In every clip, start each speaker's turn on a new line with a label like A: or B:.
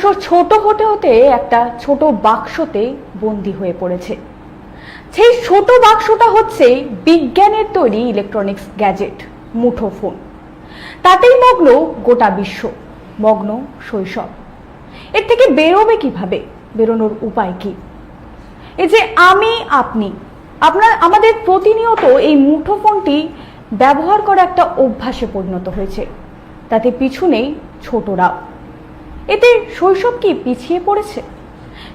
A: ক্রমশ ছোট হতে হতে একটা ছোট বাক্সতে বন্দি হয়ে পড়েছে। সেই ছোট বাক্সটা হচ্ছে বিজ্ঞানের তৈরি ইলেকট্রনিক্স গ্যাজেট মুঠোফোন। তাতেই মগ্ন গোটা বিশ্ব, মগ্ন শৈশব। এর থেকে বেরোবে কীভাবে? বেরোনোর উপায় কি? এই যে আমি, আপনি, আপনার, আমাদের প্রতিনিয়ত এই মুঠোফোনটি ব্যবহার করা একটা অভ্যাসে পরিণত হয়েছে। তাতে পিছু নেই ছোটরাও। এতে শৈশব কি পিছিয়ে পড়েছে?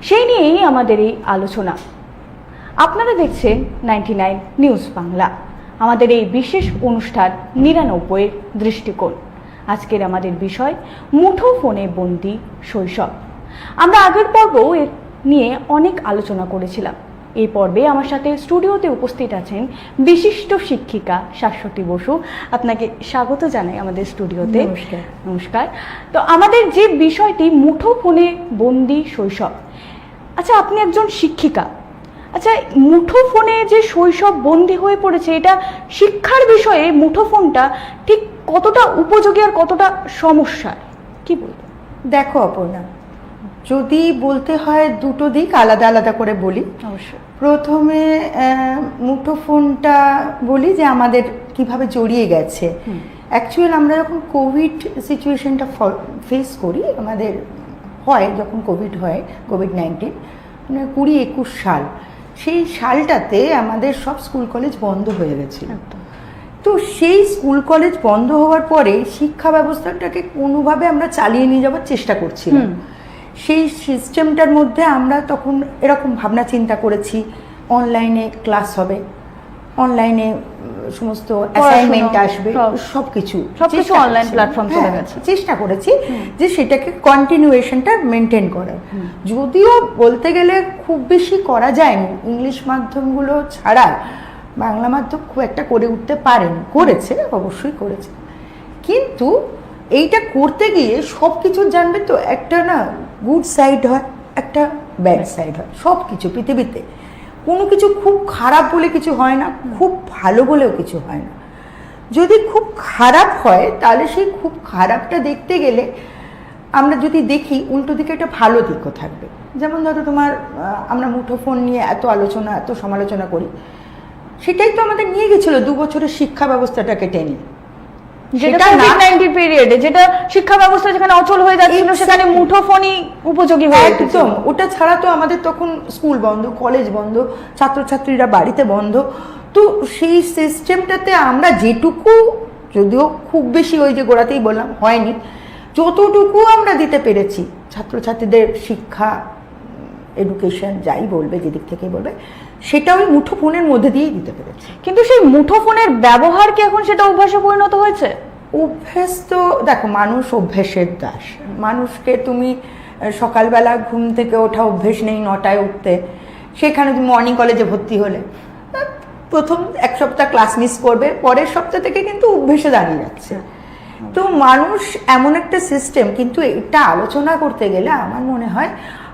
A: সেই নিয়েই আমাদের এই আলোচনা। আপনারা দেখছেন নাইনটি নাইন নিউজ বাংলা, আমাদের এই বিশেষ অনুষ্ঠান নিরানব্বইয়ের দৃষ্টিকোণ। আজকের আমাদের বিষয়, মুঠো ফোনে বন্দি শৈশব। আমরা আগের পর্বও এর নিয়ে অনেক আলোচনা করেছিলাম। এই পর্বে আমার সাথে স্টুডিওতে উপস্থিত আছেন বিশিষ্ট শিক্ষিকা শাশ্বতী বসু। আপনাকে স্বাগত জানাই আমাদের স্টুডিওতে।
B: নমস্কার।
A: নমস্কার। তো আমাদের যে বিষয়টি মুঠো ফোনে বন্দি শৈশব আচ্ছা আপনি একজন শিক্ষিকা আচ্ছা মুঠো ফোনে যে শৈশব বন্দি হয়ে পড়েছে এটা শিক্ষার বিষয়ে মুঠো ফোনটা ঠিক কতটা উপযোগী আর কতটা সমস্যার কি বলবেন?
B: দেখো অপর্ণা যদি বলতে হয় দুটো দিক আলাদা আলাদা করে বলি।
A: অবশ্যই।
B: প্রথমে মুঠোফোনটা বলি যে আমাদের কীভাবে জড়িয়ে গেছে। অ্যাকচুয়াল আমরা যখন কোভিড সিচুয়েশনটা ফেস করি আমাদের হয় যখন কোভিড হয় কোভিড নাইন্টিন মানে কুড়ি একুশ সাল সেই সালটাতে আমাদের সব স্কুল কলেজ বন্ধ হয়ে গেছিল। তো সেই স্কুল কলেজ বন্ধ হওয়ার পরে শিক্ষা ব্যবস্থাটাকে কোনোভাবে আমরা চালিয়ে নিয়ে যাওয়ার চেষ্টা করছিলাম। সেই সিস্টেমটার মধ্যে আমরা তখন এরকম ভাবনা চিন্তা করেছি অনলাইনে ক্লাস হবে অনলাইনে সমস্ত অ্যাসাইনমেন্ট আসবে
A: সব।
B: সব কিছু
A: online platform চলে গেছে।
B: চেষ্টা করেছি যে সেটাকে কন্টিনিউয়েশনটা মেনটেন করার। যদিও বলতে গেলে খুব বেশি করা যায়নি ইংলিশ মাধ্যমগুলো ছাড়া বাংলা মাধ্যম খুব একটা করে উঠতে পারেনি করেছে অবশ্যই করেছে। কিন্তু এইটা করতে গিয়ে সব কিছু জানবে তো একটা না গুড সাইড হয়, একটা ব্যাড সাইড হয় সব কিছু পৃথিবীতে। কোনো কিছু খুব খারাপ বলে কিছু হয় না, খুব ভালো বলেও কিছু হয় না। যদি খুব খারাপ হয়, তাহলে সেই খুব খারাপটা দেখতে গেলে আমরা যদি দেখি, উল্টো দিকে একটা ভালো দিকও থাকবে। যেমন ধরো তোমার আমরা মুঠোফোন নিয়ে এত আলোচনা, এত সমালোচনা করি, সেটাই তো আমাদের নিয়ে গেছিল, দু বছরের শিক্ষা ব্যবস্থাটাকে টেনে।
A: যেটা কোভিড পিরিয়ডে যেটা শিক্ষা ব্যবস্থা যেখানে অচল হয়ে যাচ্ছিল সেখানে মুঠোফোনই উপযোগী হয়ে
B: একদম। ওটা ছাড়া তো আমাদের তখন স্কুল বন্ধ কলেজ বন্ধ ছাত্রছাত্রীরা বাড়িতে বন্ধ। তো সেই সিস্টেমটাতে আমরা যেটুকু যদিও খুব বেশি ওই যে গোড়াতেই বললাম হয়নি যতটুকু আমরা দিতে পেরেছি ছাত্রছাত্রীদের শিক্ষা এডুকেশন যাই বলবে যেদিক থেকে বলবে সেটা ওই মুঠো ফোনের মধ্যে দিয়েই দিতে পেরেছি।
A: কিন্তু সেই মুঠো ফোনের ব্যবহার কি এখন সেটা অভ্যাসে পরিণত হয়েছে?
B: অভ্যেস তো দেখো মানুষ অভ্যেসের দাস। মানুষকে তুমি সকালবেলা ঘুম থেকে ওঠা অভ্যেস নেই নটায় উঠতে। সেখানে তুমি মর্নিং কলেজে ভর্তি হলে। প্রথম এক সপ্তাহ ক্লাস মিস করবে পরের সপ্তাহ থেকে কিন্তু অভ্যেসে দাঁড়িয়ে যাচ্ছে। তো মানুষ এমন একটা সিস্টেম কিন্তু এটা আলোচনা করতে গেলে আমার মনে হয়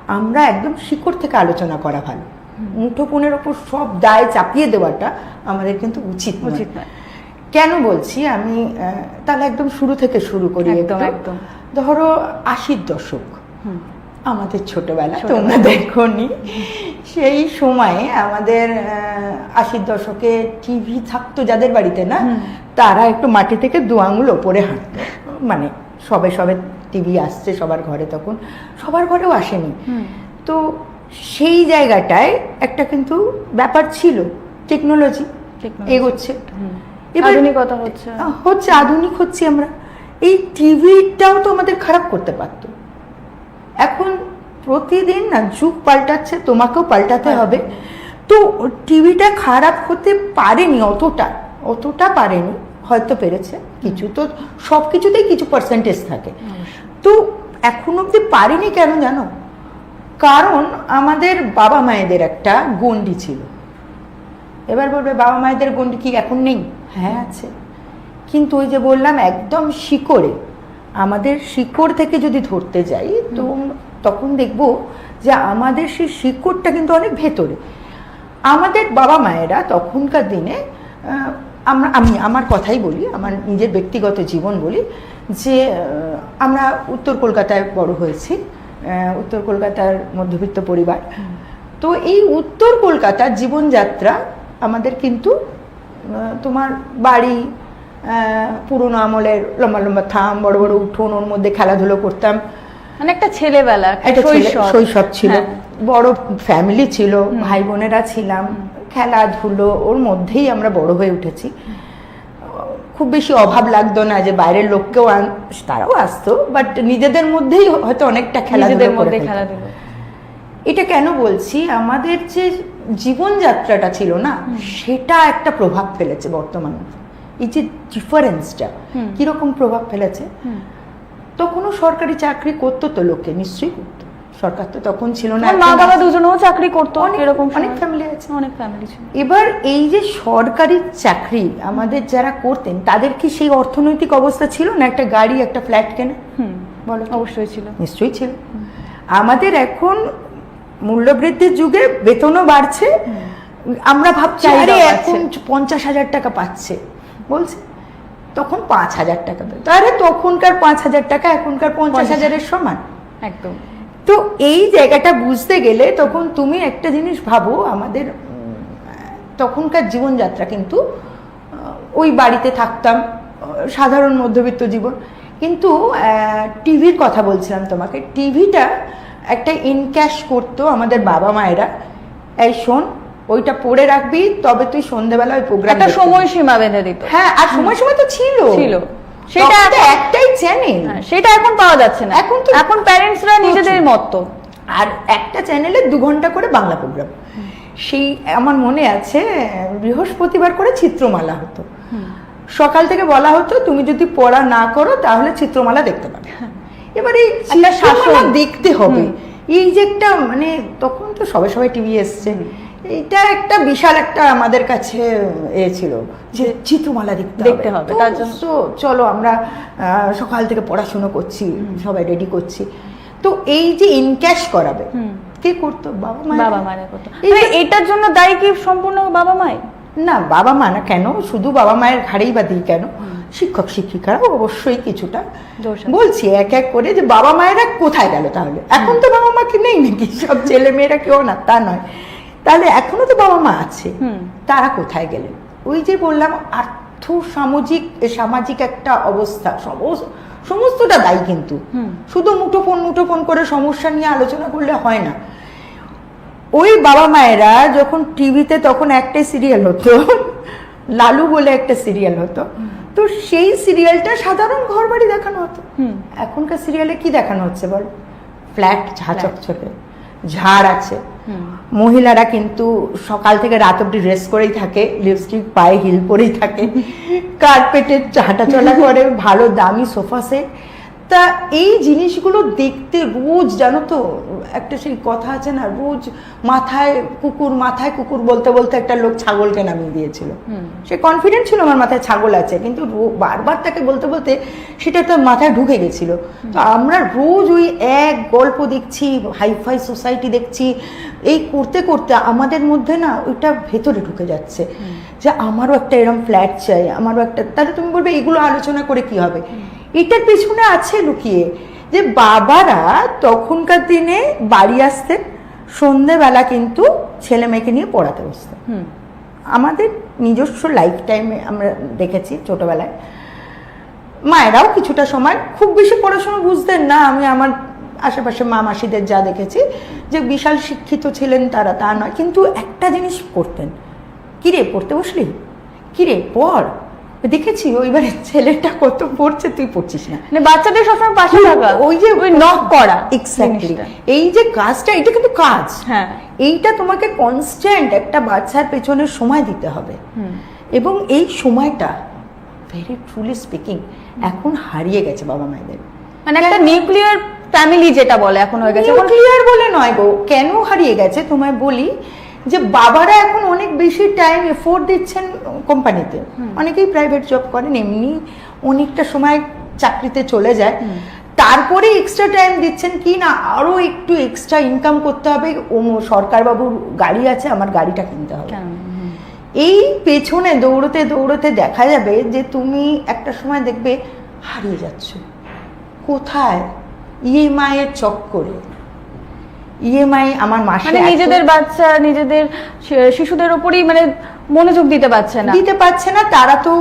B: আমরা একদম শিকড় থেকে আলোচনা করা ভালো। মুঠোফোনের ওপর সব দায় চাপিয়ে দেওয়াটা আমাদের কিন্তু উচিত।
A: উচিত নয়।
B: কেন বলছি? আমি তাহলে একদম শুরু থেকে শুরু করি
A: একদম, একদম।
B: ধরো আশির দশক। আমাদের ছোটবেলা
A: ছোটবেলা।
B: তোমরা দেখনি। সেই সময়ে আমাদের আশির দশকে টিভি থাকতো যাদের বাড়িতে না তারা একটু মাটি থেকে দু আঙুল ওপরে হাঁটতো। মানে সবে সবে টিভি আসছে সবার ঘরে তখন। সবার ঘরেও আসেনি। তো সেই জায়গাটায় একটা কিন্তু ব্যাপার ছিল টেকনোলজি এগোচ্ছে।
A: আধুনিকতা হচ্ছে।
B: হচ্ছে আধুনিক হচ্ছে আমরা। এই টিভিটাও তো আমাদের খারাপ করতে পারতো। এখন প্রতিদিন না যুগ পাল্টাচ্ছে তোমাকেও পাল্টাতে হবে। তো টিভিটা খারাপ হতে পারেনি অতটা অতটা পারেনি হয়তো পেরেছে। কিছু তো সব কিছুতেই কিছু পার্সেন্টেজ থাকে। তো এখন অব্দি পারিনি কেন জানো? কারণ আমাদের বাবা মায়েদের একটা গণ্ডি ছিল। এবার বলবে বাবা মায়েদের গণ্ডি কি এখন নেই? হ্যাঁ আছে। কিন্তু ওই যে বললাম একদম শিকড়ে। আমাদের শিকড় থেকে যদি ধরতে যাই তো তখন দেখব যে আমাদের সেই শিকড়টা কিন্তু অনেক ভেতরে। আমাদের বাবা মায়েরা তখনকার দিনে আমরা আমি আমার কথাই বলি আমার নিজের ব্যক্তিগত জীবন বলি যে আমরা উত্তর কলকাতায় বড় হয়েছি। উত্তর কলকাতার মধ্যবিত্ত পরিবার। তো এই উত্তর কলকাতার জীবনযাত্রা আমাদের কিন্তু তোমার বাড়ি পুরোনো আমলের লম্বা লম্বা থাম বড় বড় উঠোন ওর মধ্যে খেলাধুলো করতাম।
A: মানে একটা ছেলেবেলা
B: একটা
A: শৈশব।
B: শৈশব ছিল।
A: হ্যাঁ।
B: বড় ফ্যামিলি ছিল ভাই বোনেরা ছিলাম। খেলাধুলো ওর মধ্যেই আমরা বড় হয়ে উঠেছি। খুব বেশি অভাব লাগতো না যে বাইরের লোককেও তারাও আসতো বাট নিজেদের মধ্যেই হয়তো অনেকটা খেলাধুলো
A: নিজেদের মধ্যে। খেলাধুলো
B: এটা কেন বলছি আমাদের যে জীবনযাত্রাটা ছিল না সেটা একটা প্রভাব ফেলেছে বর্তমানে এই যে ডিফারেন্সটা। কীরকম প্রভাব ফেলেছে
A: হুম।
B: তখনও সরকারি চাকরি করতো তো লোকে নিশ্চয়ই করতো সরকার তো তখন ছিল না
A: মা বাবা দুজনেও চাকরি করতো এরকম
B: অনেক ফ্যামিলি আছে।
A: অনেক ফ্যামিলি ছিল।
B: এবার এই যে সরকারি চাকরি আমাদের যারা করতেন তাদের কি সেই অর্থনৈতিক অবস্থা ছিল না একটা গাড়ি একটা ফ্ল্যাট কেনা?
A: হুম
B: বলো।
A: অবশ্যই ছিল।
B: নিশ্চয়ই ছিল। আমাদের এখন মূল্যবৃদ্ধির যুগে বেতনও বাড়ছে। আমরা ভাবছি আরে এখন পঞ্চাশ হাজার টাকা পাচ্ছে। বলছে। তখন পাঁচ হাজার টাকা পেত আরে তখনকার পাঁচ হাজার টাকা এখনকার পঞ্চাশ
A: পঞ্চাশ।
B: হাজারের সমান।
A: একদম।
B: তো এই জায়গাটা বুঝতে গেলে তখন তুমি একটা জিনিস ভাবো আমাদের তখনকার জীবনযাত্রা কিন্তু ওই বাড়িতে থাকতাম সাধারণ মধ্যবিত্ত জীবন। কিন্তু টিভির কথা বলছিলাম তোমাকে। টিভিটা একটা ইনক্যাশ করতো আমাদের বাবা মায়েরা। এই শোন ওইটা পড়ে রাখবি তবে তুই সন্ধ্যেবেলা ওই প্রোগ্রাম
A: একটা সময়সীমা বেঁধে দিত।
B: হ্যাঁ আর সময় সময় তো ছিল।
A: ছিল।
B: সেটা একটাই চ্যানেল
A: হ্যাঁ, সেটা এখন পাওয়া যাচ্ছে না।
B: এখন
A: এখন প্যারেন্টসরা নিজেদের মত।
B: আর একটা চ্যানেলে দু ঘণ্টা করে বাংলা প্রোগ্রাম সেই আমার মনে আছে বৃহস্পতিবার করে চিত্রমালা হতো। সকাল থেকে বলা হতো তুমি যদি পড়া না করো তাহলে চিত্রমালা দেখতে পাবে। এবার এই চিত্রমালা
A: শাসন।
B: দেখতে হবে। এই যে একটা মানে তখন তো সবাই সবাই টিভি এসছে। এটা একটা বিশাল একটা আমাদের কাছে এ ছিল যে চিত্রমালা দেখতে
A: দেখতে হবে, তার জন্য-
B: তো চলো আমরা সকাল থেকে পড়াশুনো করছি সবাই রেডি করছি। তো এই যে ইনক্যাশ করাবে। কে করতো? বাবা মা
A: বাবা মায়ের করতো। এটার জন্য দায়ী কি সম্পূর্ণ বাবা মাই?
B: না বাবা মা না কেন? শুধু বাবা মায়ের ঘাড়েই বা দিই কেন? শিক্ষক শিক্ষিকারাও অবশ্যই কিছুটা বলছি এক এক করে যে বাবা মায়েরা কোথায় গেল তাহলে? এখন তো বাবা মা কি নেই নাকি? সব ছেলে মেয়েরা কেউ না তা নয়। তাহলে এখনও তো বাবা মা আছে। তারা কোথায় গেলেন ওই যে বললাম আর্থ সামাজিক সামাজিক একটা অবস্থা। সমস- সমস্তটা দায়ী কিন্তু। শুধু মুঠোফোন মুঠোফোন করে সমস্যা নিয়ে আলোচনা করলে হয় না। ওই বাবা মায়েরা যখন টিভিতে তখন একটাই সিরিয়াল হতো লালু বলে একটা সিরিয়াল হতো। তো সেই সিরিয়ালটা সাধারণ ঘর বাড়ি দেখানো হতো। এখনকার সিরিয়ালে কি দেখানো হচ্ছে বল? ফ্ল্যাট ঝাঁ. চকচকে। ঝাড় আছে। মহিলারা কিন্তু সকাল থেকে রাত অব্দি ড্রেস করেই থাকে লিপস্টিক পায়ে হিল পরেই থাকে কার্পেটে হাঁটা চলা করে ভালো দামি সোফা সেট তা এই জিনিসগুলো দেখতে রোজ জানো তো একটা সেই কথা আছে না রোজ মাথায় কুকুর মাথায় কুকুর বলতে বলতে একটা লোক ছাগলকে নামিয়ে দিয়েছিল। সে কনফিডেন্ট ছিল আমার মাথায় ছাগল আছে কিন্তু বারবার তাকে বলতে বলতে সেটা তার মাথায় ঢুকে গেছিল। তো আমরা রোজ ওই এক গল্প দেখছি হাইফাই সোসাইটি দেখছি এই করতে করতে আমাদের মধ্যে না ওইটা ভেতরে ঢুকে যাচ্ছে। যে আমারও একটা এরকম ফ্ল্যাট চাই আমারও একটা তাহলে তুমি বলবে এগুলো আলোচনা করে কি হবে? এটার পেছনে আছে লুকিয়ে যে বাবারা তখনকার দিনে বাড়ি আসতেন সন্ধেবেলা কিন্তু ছেলে মেয়েকে নিয়ে পড়াতে বসতেন। আমাদের নিজস্ব লাইফ টাইমে আমরা দেখেছি ছোটবেলায়। মায়েরাও কিছুটা সময় খুব বেশি পড়াশোনা বুঝতেন না আমি আমার আশেপাশে মা মাসিদের যা দেখেছি যে বিশাল শিক্ষিত ছিলেন তারা তা নয়। কিন্তু একটা জিনিস করতেন। কিরে পড়তে বসলি? কিরে পড়। দেখেছি ওইবারে ছেলেটা কত পড়ছে তুই পড়ছিস না।
A: মানে বাচ্চাদের সবসময় পাশে থাকা।
B: ওই যে
A: ওই নক করা
B: এক্স্যাক্টলি এই যে কাজটা এটা কিন্তু কাজ।
A: হ্যাঁ।
B: এইটা তোমাকে কনস্ট্যান্ট একটা বাচ্চার পেছনে সময় দিতে হবে। এবং এই সময়টা ভেরি ট্রুলি স্পিকিং এখন হারিয়ে গেছে বাবা মায়েদের।
A: মানে একটা নিউক্লিয়ার ফ্যামিলি যেটা বলে এখন হয়ে গেছে।
B: ক্লিয়ার বলে। নয় গো। কেন হারিয়ে গেছে? তোমায় বলি যে বাবারা এখন অনেক বেশি টাইম এফোর্ট দিচ্ছেন কোম্পানিতে অনেকেই প্রাইভেট জব করেন এমনি অনেকটা সময় চাকরিতে চলে যায়। তারপরে এক্সট্রা টাইম দিচ্ছেন কি না? আরও একটু এক্সট্রা ইনকাম করতে হবে। ও সরকারবাবুর গাড়ি আছে আমার গাড়িটা কিনতে হবে। এই পেছনে দৌড়তে দৌড়তে দেখা যাবে যে তুমি একটা সময় দেখবে হারিয়ে যাচ্ছ। কোথায়? ইএমআই এর চক্করে ইএমআই আমার মাসে
A: মানে নিজেদের বাচ্চা নিজেদের শিশুদের উপরই মানে মনোযোগ দিতে পারছে না।
B: দিতে পারছে না তারা তো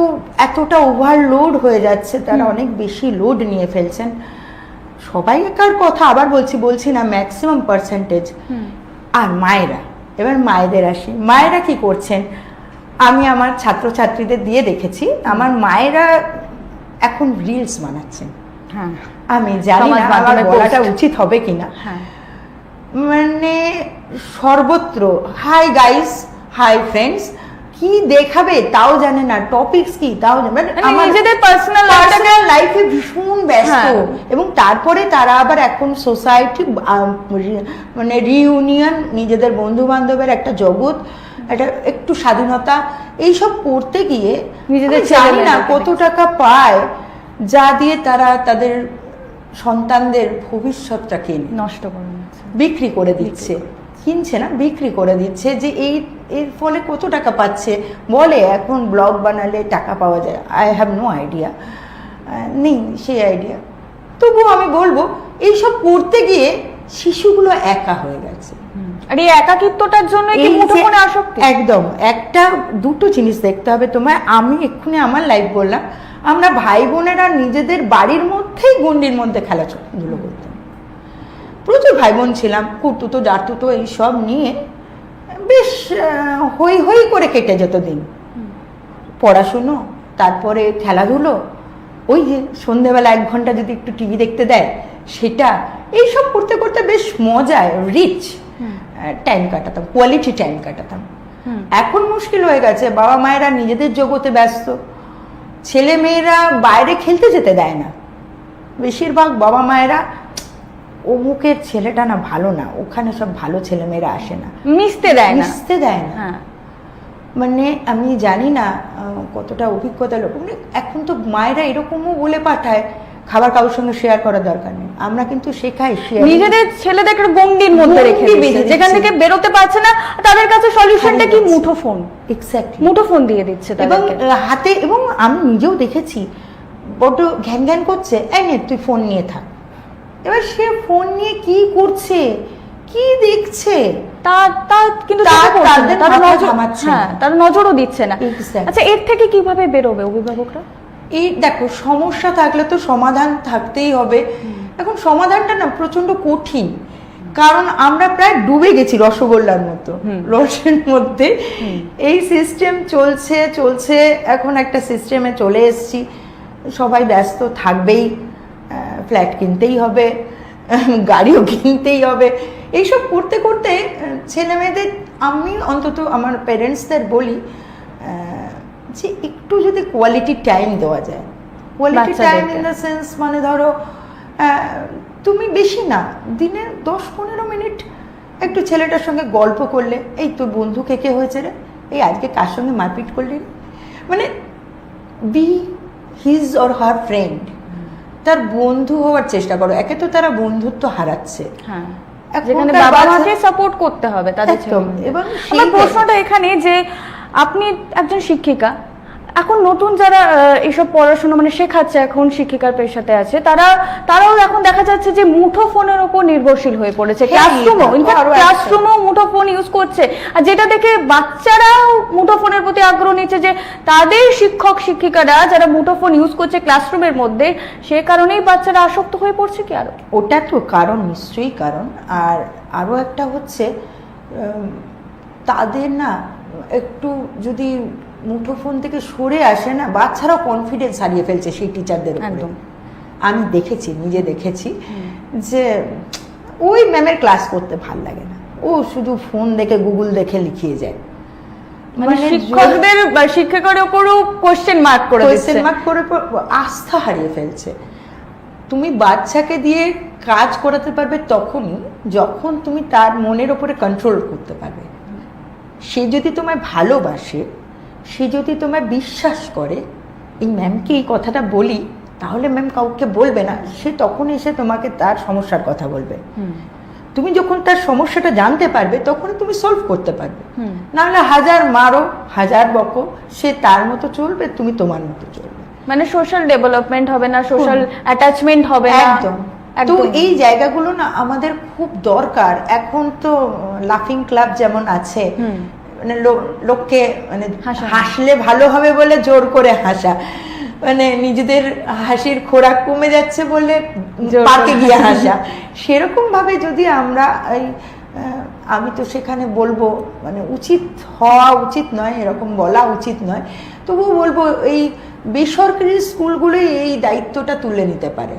B: এতটা ওভারলোড হয়ে যাচ্ছে তারা অনেক বেশি লোড নিয়ে ফেলছেন। সবাইকার কথা আবার বলছি বলছি না ম্যাক্সিমাম পার্সেন্টেজ আর মায়েরা এবার মায়েদের আসি। মায়েরা কি করছেন? আমি আমার ছাত্রছাত্রীদের দিয়ে দেখেছি আমার মায়েরা এখন রিলস বানাচ্ছেন। আমি জানি না আমার বলাটা উচিত হবে কিনা।
A: হ্যাঁ।
B: মানে সর্বত্র হাই গাইস হাই ফ্রেন্ডস কি দেখাবে তাও জানে না টপিকস কি তাও মানে
A: মানে নিজেদের পার্সোনাল
B: পার্সোনাল লাইফে ভীষণ ব্যস্ত।
A: হ্যাঁ।
B: এবং তারপরে তারা আবার এখন সোসাইটি মানে রিউনিয়ন নিজেদের বন্ধু বান্ধবের একটা জগৎ একটা একটু স্বাধীনতা এইসব করতে গিয়ে
A: নিজেদের
B: জানি না কত টাকা পায়। যা দিয়ে তারা তাদের সন্তানদের ভবিষ্যৎটা কেনে
A: নষ্ট করে
B: বিক্রি করে দিচ্ছে। কিনছে না বিক্রি করে দিচ্ছে যে এই এর ফলে কত টাকা পাচ্ছে? বলে এখন ব্লগ বানালে টাকা পাওয়া যায়। আই হ্যাভ নো আইডিয়া নেই সেই আইডিয়া তবুও আমি বলব এইসব করতে গিয়ে শিশুগুলো একা হয়ে গেছে।
A: আর এই একাকিত্বটার জন্য মুঠোফোনে আসক্তি?
B: একদম একটা দুটো জিনিস দেখতে হবে তোমায়। আমি এক্ষুনি আমার লাইফ বললাম। আমরা ভাই বোনেরা নিজেদের বাড়ির মধ্যেই গন্ডির মধ্যে খেলাধুলো করতাম। প্রচুর ভাই বোন ছিলাম কুটুতো জাটুতো এইসব নিয়ে বেশ হই হই করে কেটে যেত দিন। পড়াশুনো তারপরে খেলাধুলো ওই যে সন্ধেবেলা এক ঘণ্টা যদি একটু টিভি দেখতে দেয় সেটা এইসব করতে করতে বেশ মজায় রিচ টাইম কাটাতাম কোয়ালিটি টাইম কাটাতাম। এখন মুশকিল হয়ে গেছে বাবা মায়েরা নিজেদের জগতে ব্যস্ত। ছেলে মেয়েরা বাইরে খেলতে যেতে দেয় না। বেশিরভাগ বাবা মায়েরা অমুকের ছেলেটা না ভালো না ওখানে সব ভালো ছেলে মেয়েরা আসে না।
A: মিশতে দেয় না।
B: মিশতে দেয় না।
A: হ্যাঁ।
B: মানে আমি জানি না কতটা অভিজ্ঞতা লোক। মানে এখন তো মায়েরা এরকমও বলে পাঠায় খাবার কারোর সঙ্গে শেয়ার করার দরকার নেই। আমরা কিন্তু শেখাই শেয়ার
A: নিজেদের ছেলেদের একটা গন্ডির মধ্যে রেখে দিচ্ছে। যেখান থেকে বেরোতে পারছে না তাদের কাছে সলিউশনটা কি? মুঠো ফোন
B: এক্স্যাক্টলি
A: মুঠো ফোন দিয়ে দিচ্ছে
B: এবং হাতে এবং আমি নিজেও দেখেছি বড্ড ঘ্যান ঘ্যান করছে এই নে তুই ফোন নিয়ে থাক। এবার সে ফোন নিয়ে কি করছে? কি দেখছে?
A: কিন্তু তারা নজর- হ্যাঁ
B: না।
A: নজরও দিচ্ছে না. আচ্ছা এর থেকে কীভাবে বেরোবে অভিভাবকরা?
B: এই দেখো সমস্যা থাকলে তো সমাধান থাকতেই হবে। এখন সমাধানটা না প্রচণ্ড কঠিন। কারণ আমরা প্রায় ডুবে গেছি রসগোল্লার মতো। রসের মধ্যে। এই সিস্টেম চলছে চলছে এখন একটা সিস্টেমে চলে এসেছি। সবাই ব্যস্ত থাকবেই ফ্ল্যাট কিনতেই হবে গাড়িও কিনতেই হবে। এইসব করতে করতে ছেলেমেয়েদের আমি অন্তত আমার প্যারেন্টসদের বলি যে একটু যদি কোয়ালিটি টাইম দেওয়া যায়। Quality time in the sense মানে ধরো তুমি বেশি না দিনে দশ পনেরো মিনিট একটু ছেলেটার সঙ্গে গল্প করলে এই তোর বন্ধু কে কে হয়েছে রে? এই আজকে কার সঙ্গে মারপিট করলি রে? মানে be his or her friend তার বন্ধু হওয়ার চেষ্টা করো। একে তো তারা বন্ধুত্ব হারাচ্ছে।
A: হ্যাঁ। যেখানে বাবা মাকে সাপোর্ট করতে হবে তাদের
B: এবং
A: আমার প্রশ্নটা এখানে যে আপনি একজন শিক্ষিকা। এখন নতুন যারা এইসব পড়াশোনা মানে শেখাচ্ছে এখন শিক্ষিকার পেশাতে আছে তারা তারাও এখন দেখা যাচ্ছে যে মুঠো ফোনের উপর নির্ভরশীল হয়ে পড়েছে।
B: হ্যাঁ,
A: ক্লাসরুমও ইনফ্যাক্ট ক্লাসরুমও মুঠো ফোন ইউজ করছে। আর যেটা দেখে বাচ্চারাও মুঠো ফোনের প্রতি আগ্রহ নিচ্ছে যে তাদের শিক্ষক শিক্ষিকারা যারা মুঠো ফোন ইউজ করছে ক্লাসরুমের মধ্যে সে কারণেই বাচ্চারা আসক্ত হয়ে পড়ছে কি আরও?
B: ওটা তো কারণ নিশ্চয়ই কারণ। আর আরও একটা হচ্ছে তাদের না একটু যদি মুঠোফোন থেকে সরে আসে না বাচ্চারাও কনফিডেন্স হারিয়ে ফেলছে সেই টিচারদের
A: একদম।
B: আমি দেখেছি নিজে দেখেছি যে ওই ম্যামের ক্লাস করতে ভালো লাগে না। ও শুধু ফোন দেখে গুগল দেখে লিখিয়ে যায়।
A: মানে শিক্ষকদের শিক্ষকের উপরও কোশ্চেন মার্ক করে দিচ্ছে।
B: কোয়েশ্চেন মার্ক করে আস্থা হারিয়ে ফেলছে। তুমি বাচ্চাকে দিয়ে কাজ করাতে পারবে তখনই যখন তুমি তার মনের ওপরে কন্ট্রোল করতে পারবে। সে যদি তোমায় ভালোবাসে সে যদি তোমায় বিশ্বাস করে এই ম্যামকে এই কথাটা বলি তাহলে ম্যাম কাউকে বলবে না। সে তখন এসে তোমাকে তার সমস্যার কথা বলবে। তুমি যখন তার সমস্যাটা জানতে পারবে তখন তুমি সলভ করতে পারবে। নাহলে হাজার মারো হাজার বকো সে তার মতো চলবে তুমি তোমার মতো চলবে।
A: মানে সোশ্যাল ডেভেলপমেন্ট হবে না সোশ্যাল অ্যাটাচমেন্ট হবে না।
B: একদম। তো এই জায়গাগুলো না আমাদের খুব দরকার। এখন তো লাফিং ক্লাব যেমন আছে মানে লোককে মানে হাসলে ভালো হবে বলে জোর করে হাসা। মানে নিজেদের হাসির খোরাক কমে যাচ্ছে বলে পার্কে গিয়ে
A: হাসা।
B: হাসা। সেরকম ভাবে যদি আমরা এই আমি তো সেখানে বলব মানে উচিত হওয়া উচিত নয় এরকম বলা উচিত নয়। তবুও বলব এই বেসরকারি স্কুলগুলোই এই দায়িত্বটা তুলে নিতে পারে।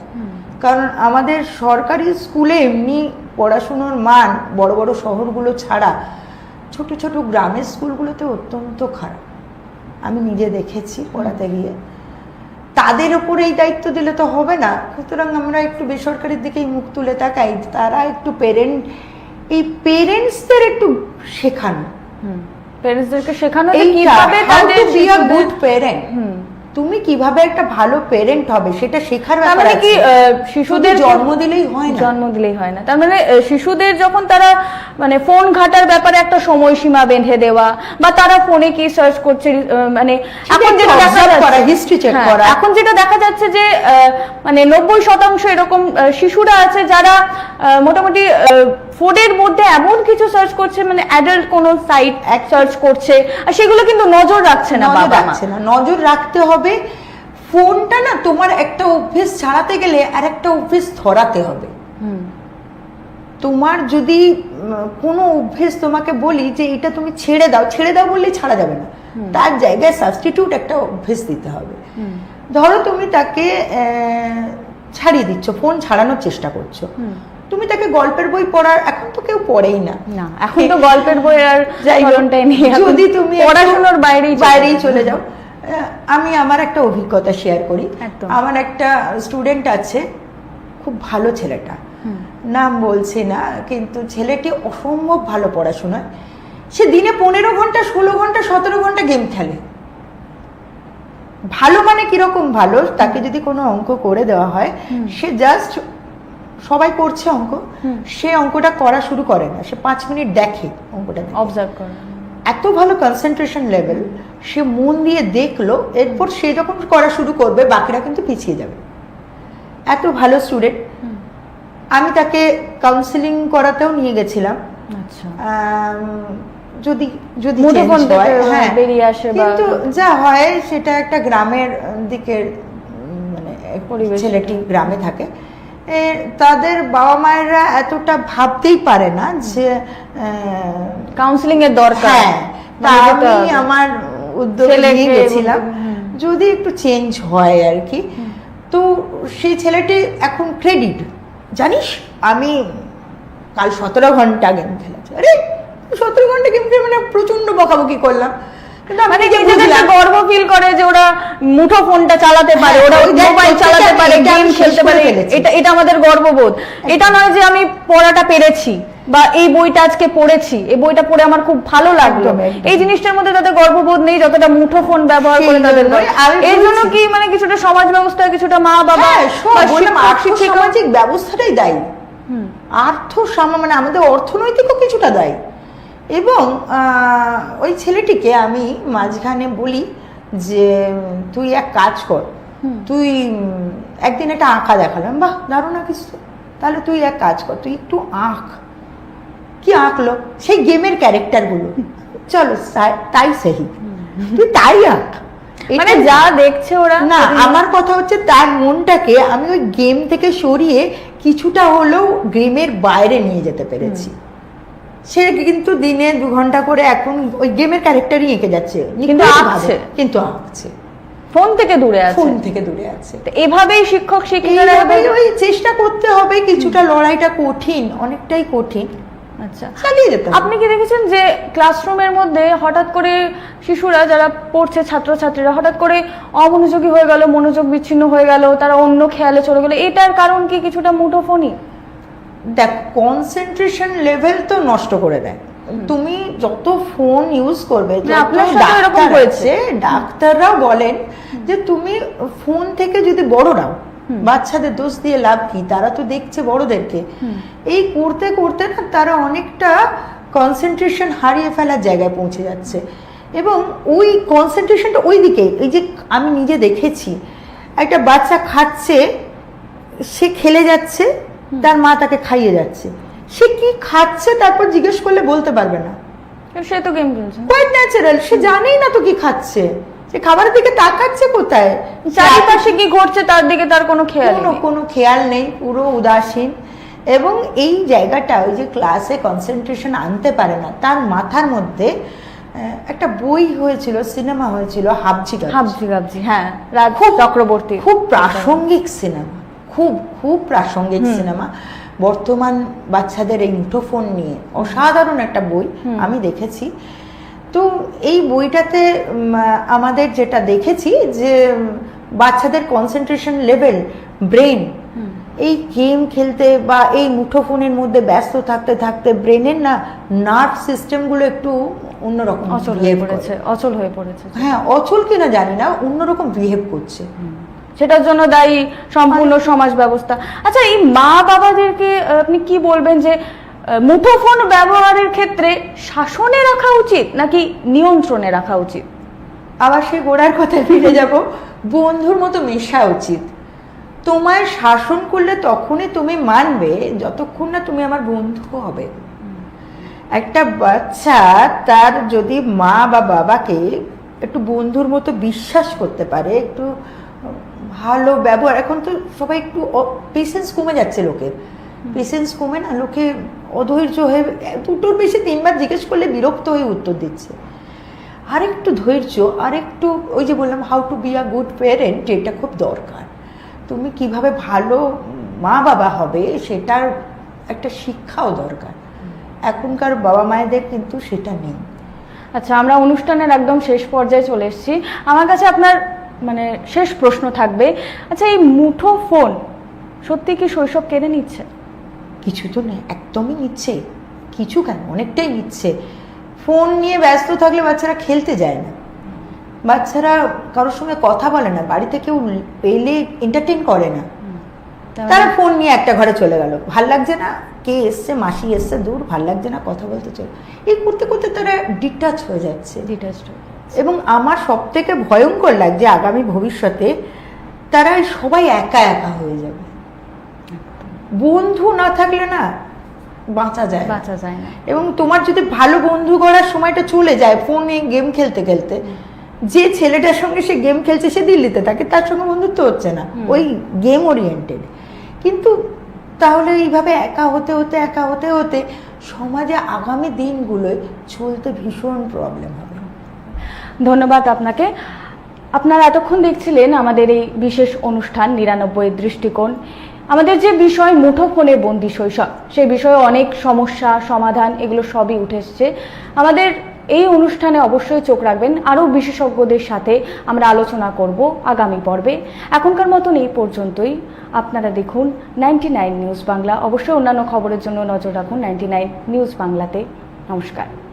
B: কারণ আমাদের সরকারি স্কুলে এমনি পড়াশুনোর মান বড় বড় শহরগুলো ছাড়া ছোট ছোট গ্রামের স্কুলগুলোতে অত্যন্ত খারাপ। আমি নিজে দেখেছি পড়াতে গিয়ে। তাদের ওপর এই দায়িত্ব দিলে তো হবে না। সুতরাং আমরা একটু বেসরকারির দিকেই মুখ তুলে তাকাই। তারা একটু পেরেন্ট এই পেরেন্টসদের একটু শেখানো।
A: প্যারেন্টসদেরকে শেখানো কীভাবে তাদের শিশুদের- হুম।
B: তুমি কীভাবে একটা ভালো পেরেন্ট হবে সেটা শেখার ব্যাপার
A: মানে কি শিশুদের
B: জন্ম দিলেই হয় না।
A: জন্ম দিলেই হয় না। তার মানে শিশুদের যখন তারা মানে ফোন ঘাটার ব্যাপারে একটা সময়সীমা বেঁধে দেওয়া বা তারা ফোনে কি সার্চ করছে মানে এখন যেটা দেখা
B: করা,
A: যাচ্ছে
B: check
A: হ্যাঁ,
B: করা।
A: এখন যেটা দেখা যাচ্ছে যে মানে নব্বই শতাংশ এরকম শিশুরা আছে যারা মোটামুটি ফোনের মধ্যে এমন কিছু সার্চ করছে মানে অ্যাডাল্ট কোনো সাইট সার্চ করছে আর সেগুলো কিন্তু নজর রাখছে না বাবা
B: নজর রাখতে হবে ফোনটা না তোমার একটা অভ্যেস ছাড়াতে গেলে আর একটা অভ্যেস ধরাতে হবে। তোমার যদি কোনো অভ্যেস তোমাকে বলি যে এটা তুমি ছেড়ে দাও ছেড়ে দাও বললে ছাড়া যাবে না। তার জায়গায় সাবস্টিটিউট একটা অভ্যেস দিতে হবে। ধরো তুমি তাকে ছাড়িয়ে দিচ্ছ ফোন ছাড়ানোর চেষ্টা করছ। তুমি তাকে গল্পের বই পড়ার এখন তো কেউ পড়েই না।
A: এখন তো গল্পের বই আর
B: যদি তুমি
A: পড়াশোনার বাইরেই
B: বাইরেই চলে যাও। আমি আমার একটা অভিজ্ঞতা শেয়ার করি। আমার একটা স্টুডেন্ট আছে খুব ভালো ছেলেটা। নাম বলছি না কিন্তু ছেলেটি অসম্ভব ভালো পড়াশোনায় সে দিনে পনেরো ঘণ্টা ষোলো ঘণ্টা সতেরো ঘণ্টা গেম খেলে। ভালো মানে কীরকম ভালো তাকে যদি কোনো অঙ্ক করে দেওয়া হয় সে জাস্ট সবাই করছে অঙ্ক। সে অঙ্কটা করা শুরু করে না সে পাঁচ মিনিট দেখে অঙ্কটা
A: অবজার্ভ করো
B: এত ভালো কনসেন্ট্রেশন লেভেল সে মন দিয়ে দেখল এরপর সে যখন করা শুরু করবে বাকিরা কিন্তু পিছিয়ে যাবে। এত ভালো স্টুডেন্ট আমি তাকে কাউন্সিলিং করাতেও নিয়ে গেছিলাম।
A: আচ্ছা।
B: যদি যদি হয়,
A: বেরিয়ে আসে বা-
B: কিন্তু যা হয় সেটা একটা গ্রামের দিকের মানে ছেলেটি গ্রামে থাকে। তাদের বাবা মায়েরা এতটা ভাবতেই পারে না যে
A: কাউন্সিলিং এর দরকার।
B: হ্যাঁ তা
A: মানে
B: আমি আমার উদ্যোগ নিয়ে গেছিলাম। যদি একটু চেঞ্জ হয় আর কি তো সেই ছেলেটি এখন ক্রেডিট জানিস আমি কাল সতেরো ঘণ্টা গেম খেলেছি। আরে সতেরো ঘণ্টা গেম খেলে মানে প্রচণ্ড বকাবকি করলাম।
A: মানে গর্ব ফিল করে যে ওরা মুঠো ফোনটা চালাতে পারে
B: হ্যাঁ,
A: ওরা মোবাইল চালাতে পারে গেম খেলতে পারে এটা এটা আমাদের গর্ববোধ। এটা নয় যে আমি পড়াটা পেরেছি বা এই বইটা আজকে পড়েছি এই বইটা পড়ে আমার খুব ভালো লাগল। এই জিনিসটার মধ্যে তাদের গর্ববোধ নেই যতটা মুঠো ফোন ব্যবহার করে তাদের এর জন্য কি মানে কিছুটা সমাজ ব্যবস্থা কিছুটা মা বাবা
B: হ্যাঁ, আর্থসামাজিক ব্যবস্থাটাই দায়ী। আর্থ মানে আমাদের অর্থনৈতিকও কিছুটা দায়ী। এবং ওই ছেলেটিকে আমি মাঝখানে বলি যে তুই এক কাজ কর। তুই একদিন একটা আঁকা দেখালাম। বাহ দারুণ আঁকিস তো। তাহলে তুই এক কাজ কর। তুই একটু আঁক। কি আঁকলো? সেই গেমের ক্যারেক্টারগুলো। চলো তাই- তাই সেহি। তুই তাই আঁক।
A: মানে যা দেখছে ওরা
B: না আমার কথা হচ্ছে তার মনটাকে আমি ওই গেম থেকে সরিয়ে কিছুটা হলেও গেমের বাইরে নিয়ে যেতে পেরেছি। সে কিন্তু দিনে দু ঘণ্টা করে এখন ওই গেমের ক্যারেক্টারই এঁকে যাচ্ছে।
A: কিন্তু। আঁকছে।
B: কিন্তু আঁকছে।
A: ফোন থেকে দূরে আছে।
B: ফোন থেকে দূরে আছে।
A: এভাবেই শিক্ষক শিক্ষিকারা
B: ওই চেষ্টা করতে হবে কিছুটা লড়াইটা কঠিন অনেকটাই কঠিন।
A: আচ্ছা। আপনি কি দেখেছেন যে ক্লাসরুমের মধ্যে হঠাৎ করে শিশুরা যারা পড়ছে ছাত্রছাত্রীরা হঠাৎ করে অমনোযোগী হয়ে গেল মনোযোগ বিচ্ছিন্ন হয়ে গেল তারা অন্য খেয়ালে চলে গেল এটার কারণ কি কিছুটা মুঠোফোনই?
B: দেখ কনসেন্ট্রেশন লেভেল তো নষ্ট করে দেয়। তুমি যত ফোন ইউজ করবে
A: না,
B: যত
A: আপনার সাথেও এরকম
B: ডাক্তার
A: হয়েছে।
B: আছে, ডাক্তাররাও বলেন যে তুমি ফোন থেকে যদি বড় নাও বাচ্চাদের দোষ দিয়ে লাভ কি? তারা তো দেখছে বড়দেরকে। এই করতে করতে না তারা অনেকটা কনসেন্ট্রেশন হারিয়ে ফেলার জায়গায় পৌঁছে যাচ্ছে। এবং ওই কনসেন্ট্রেশনটা ওই দিকে এই যে আমি নিজে দেখেছি একটা বাচ্চা খাচ্ছে সে খেলে যাচ্ছে তার মা তাকে খাইয়ে যাচ্ছে। সে কি খাচ্ছে তারপর জিজ্ঞেস করলে বলতে পারবে না।
A: সে তো গেম খেলছে।
B: কোয়াইট ন্যাচারাল সে জানেই না তো কি খাচ্ছে। সে খাবারের দিকে তাকাচ্ছে কোথায়?
A: চারিপাশে কি ঘটছে তার দিকে তার কোনো খেয়াল
B: কোনো কোনো খেয়াল নেই পুরো উদাসীন। এবং এই জায়গাটা ওই যে ক্লাসে কনসেন্ট্রেশন আনতে পারে না তার মাথার মধ্যে একটা বই হয়েছিল সিনেমা হয়েছিল হাবজি।
A: হাবজি গাবজি হ্যাঁ রাজ চক্রবর্তী।
B: খুব প্রাসঙ্গিক সিনেমা খুব খুব প্রাসঙ্গিক সিনেমা। বর্তমান বাচ্চাদের এই মুঠোফোন নিয়ে অসাধারণ একটা বই আমি দেখেছি। তো এই বইটাতে আমাদের যেটা দেখেছি যে বাচ্চাদের কনসেন্ট্রেশন লেভেল ব্রেন এই গেম খেলতে বা এই মুঠোফোনের মধ্যে ব্যস্ত থাকতে থাকতে ব্রেনের না নার্ভ সিস্টেমগুলো একটু অন্যরকম
A: অচল হয়ে পড়েছে অচল হয়ে পড়েছে।
B: হ্যাঁ অচল কিনা জানি না অন্যরকম বিহেভ করছে।
A: সেটার জন্য দায়ী সম্পূর্ণ সমাজ ব্যবস্থা। আচ্ছা এই মা বাবাদেরকে আপনি কি বলবেন যে মুঠোফোন ব্যবহারের ক্ষেত্রে শাসনে রাখা উচিত নাকি নিয়ন্ত্রণে রাখা উচিত?
B: আবার সেই গোড়ার কথায় ফিরে যাব। বন্ধুর মতো মেশা উচিত। তোমায় শাসন করলে তখনই তুমি মানবে যতক্ষণ না তুমি আমার বন্ধু হবে। একটা বাচ্চা তার যদি মা বা বাবাকে একটু বন্ধুর মতো বিশ্বাস করতে পারে একটু ভালো ব্যবহার। এখন তো সবাই একটু পেশেন্স কমে যাচ্ছে লোকের। পেশেন্স কমে না লোকে অধৈর্য হয়ে দুটোর বেশি তিনবার জিজ্ঞেস করলে বিরক্ত হয়ে উত্তর দিচ্ছে। আরেকটু ধৈর্য আরেকটু ওই যে বললাম how to be a good parent এটা খুব দরকার। তুমি কীভাবে ভালো মা বাবা হবে সেটার একটা শিক্ষাও দরকার। এখনকার বাবা মায়েদের কিন্তু সেটা নেই।
A: আচ্ছা আমরা অনুষ্ঠানের একদম শেষ পর্যায়ে চলে এসেছি। আমার কাছে আপনার মানে শেষ প্রশ্ন থাকবে। আচ্ছা এই মুঠো ফোন সত্যি কি শৈশব কেড়ে নিচ্ছে?
B: কিছু তো নেই একদমই নিচ্ছে। কিছু কেন? অনেকটাই নিচ্ছে। ফোন নিয়ে ব্যস্ত থাকলে বাচ্চারা খেলতে যায় না। বাচ্চারা কারোর সঙ্গে কথা বলে না বাড়িতে কেউ পেলে এন্টারটেন করে না। তারা ফোন নিয়ে একটা ঘরে চলে গেল। ভালো লাগছে না? কে এসছে? মাসি এসছে? দূর? ভালো লাগছে না? কথা বলতে চল এই করতে করতে তারা ডিটাচ হয়ে যাচ্ছে।
A: Detached হয়ে।
B: এবং আমার সব থেকে ভয়ঙ্কর লাগছে আগামী ভবিষ্যতে তারা সবাই একা একা হয়ে যাবে। বন্ধু না থাকলে না বাঁচা যায়
A: বাঁচা যায় না।
B: এবং তোমার যদি ভালো বন্ধু করার সময়টা চলে যায় ফোনে গেম খেলতে খেলতে যে ছেলেটার সঙ্গে সে গেম খেলছে সে দিল্লিতে থাকে তার সঙ্গে বন্ধুত্ব হচ্ছে না। ওই গেম ওরিয়েন্টেড। কিন্তু তাহলে এইভাবে একা হতে হতে একা হতে হতে সমাজে আগামী দিনগুলোয় চলতে ভীষণ প্রবলেম হবে
A: ধন্যবাদ আপনাকে। আপনারা এতক্ষণ দেখছিলেন আমাদের এই বিশেষ অনুষ্ঠান নিরানব্বই দৃষ্টিকোণ। আমাদের যে বিষয় মুঠোফোনে বন্দি শৈশব, সেই বিষয়ে অনেক সমস্যা, সমাধান এগুলো সবই উঠে এসছে। আমাদের এই অনুষ্ঠানে অবশ্যই চোখ রাখবেন। আরও বিশেষজ্ঞদের সাথে আমরা আলোচনা করব আগামী পর্বে। এখনকার মতন এই পর্যন্তই। আপনারা দেখুন নাইনটি নিউজ বাংলা। অবশ্যই অন্যান্য খবরের জন্য নজর রাখুন নাইনটি নিউজ বাংলাতে। নমস্কার।